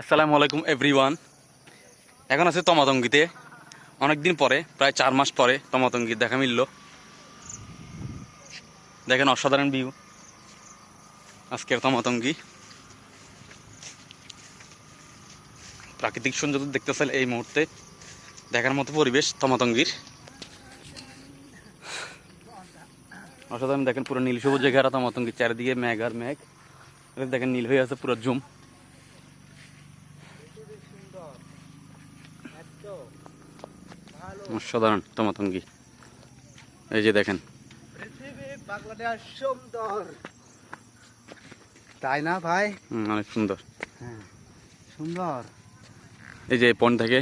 আসসালামু আলাইকুম এভরিওয়ান এখন আছে তমাতঙ্গিতে। অনেকদিন পরে, প্রায় চার মাস পরে তমাতঙ্গির দেখা মিলল। দেখেন অসাধারণ ভিউ আজকের তমাতঙ্গি। প্রাকৃতিক সৌন্দর্য দেখতেছেন এই মুহূর্তে। দেখার মতো পরিবেশ তমাতঙ্গির। অসাধারণ, দেখেন পুরো নীল সবুজ ঘেরা তমাতঙ্গির চারিদিকে মেঘ আর এটা দেখেন নীল হয়ে আছে পুরো জুম অসাধারণ তমাতঙ্গি। এই যে দেখেন। বাংলাদেশ সুন্দর। তাই না ভাই? অনেক সুন্দর। হ্যাঁ সুন্দর। এই যে পয়েন্ট থেকে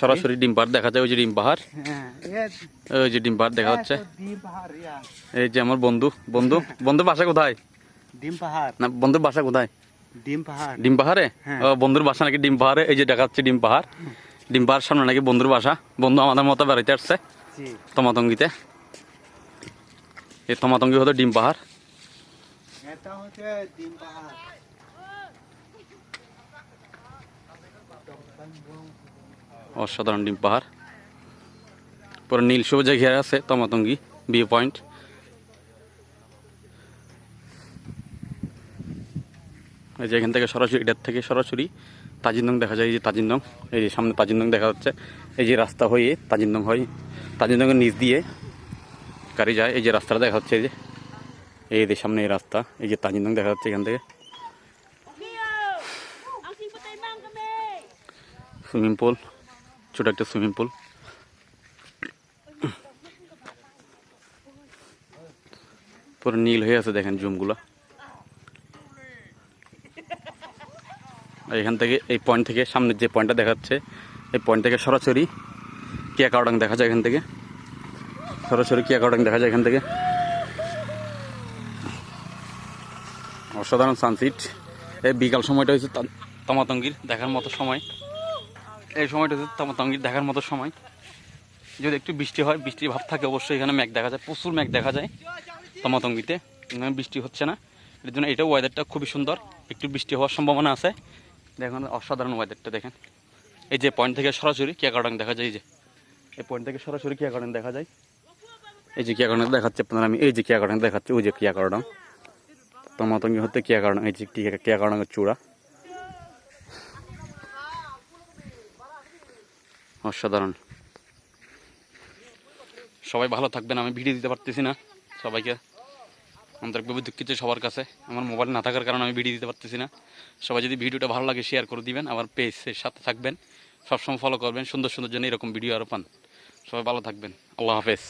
সরাসরি ডিম পাহাড় দেখা যায় ওই যে ডিম পাহাড় হ্যাঁ ওই যে ডিম পাহাড় দেখা যাচ্ছে এই যে আমার বন্ধু বন্ধু বন্ধুর বাসা কোথায়? ডিম পাহাড় না বন্ধুর বাসা কোথায়? ডিম পাহাড় ডিম পাহাড়ে হ্যাঁ। বন্ধুর বাসা নাকি ডিম পাহাড়ে এই যে দেখা যাচ্ছে ডিম পাহাড় ডিম পাহাড় সামনে নাকি বন্ধুর বাসা? বন্ধু আমাদের মতো বেড়াইতে আসছে তমাতঙ্গিতে। এই তমাতঙ্গি হতো পাহাড়। ডিম পাহাড়। অসাধারণ ডিম পাহাড়। পুরো নীল সবুজে ঘেরা আছে তমাতঙ্গি ভিউ পয়েন্ট। এই যে এখান থেকে সরাসরি, এটার থেকে সরাসরি তাজিন্দং দেখা যায়, এই যে তাজিন্দং, এই যে সামনে তাজিন্দং দেখা যাচ্ছে। এই যে রাস্তা হয়ে তাজিন্দং হয়, তাজিন্দংয়ের নিচ দিয়ে গাড়ি যায়, এই যে রাস্তাটা দেখা যাচ্ছে, এই যে এই যে সামনে এই রাস্তা, এই যে তাজিন্দং দেখা যাচ্ছে এখান থেকে! সুইমিং পুল, ছোট একটা সুইমিং পুল। পুরো নীল হয়ে আছে দেখেন জুমগুলো। এখান থেকে এই পয়েন্ট থেকে সামনের যে পয়েন্টটা দেখাচ্ছে, এই পয়েন্ট থেকে সরাসরি কিয়া কাউডাং দেখা যায় এখান থেকে। সরাসরি কিয়া কাউডাং দেখা যায় এখান থেকে। অসাধারণ সানসিট এই বিকাল সময়টা হচ্ছে তমাতঙ্গির দেখার মতো সময়। এই সময়টা হচ্ছে তমাতঙ্গির দেখার মতো সময়। যদি একটু বৃষ্টি হয়, বৃষ্টির ভাব থাকে অবশ্যই এখানে মেঘ দেখা যায়, প্রচুর মেঘ দেখা যায় তমাতঙ্গিতে। বৃষ্টি হচ্ছে না। এর জন্য এটা ওয়েদারটা খুবই সুন্দর। একটু বৃষ্টি হওয়ার সম্ভাবনা আছে। দেখুন অসাধারণ ওয়েদারটা দেখেন। এই যে পয়েন্ট থেকে সরাসরি কিয়াকাটাং দেখা যায় এই যে। এই পয়েন্ট থেকে সরাসরি কিয়াকাটাং দেখা যায়। এই যে কিয়া কিয়াকাটাং দেখাচ্ছে আপনার আমি এই যে কিয়া কিয়াকাটাং দেখাচ্ছে ওই যে কিয়াকাটাং তমাতঙ্গি হতে কিয়াকাটাং এই যে কিয়াকাটাংয়ের চূড়া। অসাধারণ। সবাই ভালো থাকবেন আমি ভিডিও দিতে পারতেছি না। সবাইকে আন্তরিকভাবে দুঃখিত সবার কাছে। আমার মোবাইল না থাকার কারণে আমি ভিডিও দিতে পারতেছি না। সবাই যদি ভিডিওটা ভালো লাগে শেয়ার করে দিবেন আমার পেজের সাথে থাকবেন। সবসময় ফলো করবেন, সুন্দর সুন্দর জন্য এরকম ভিডিও আরও পান। সবাই ভালো থাকবেন। আল্লাহ হাফেজ।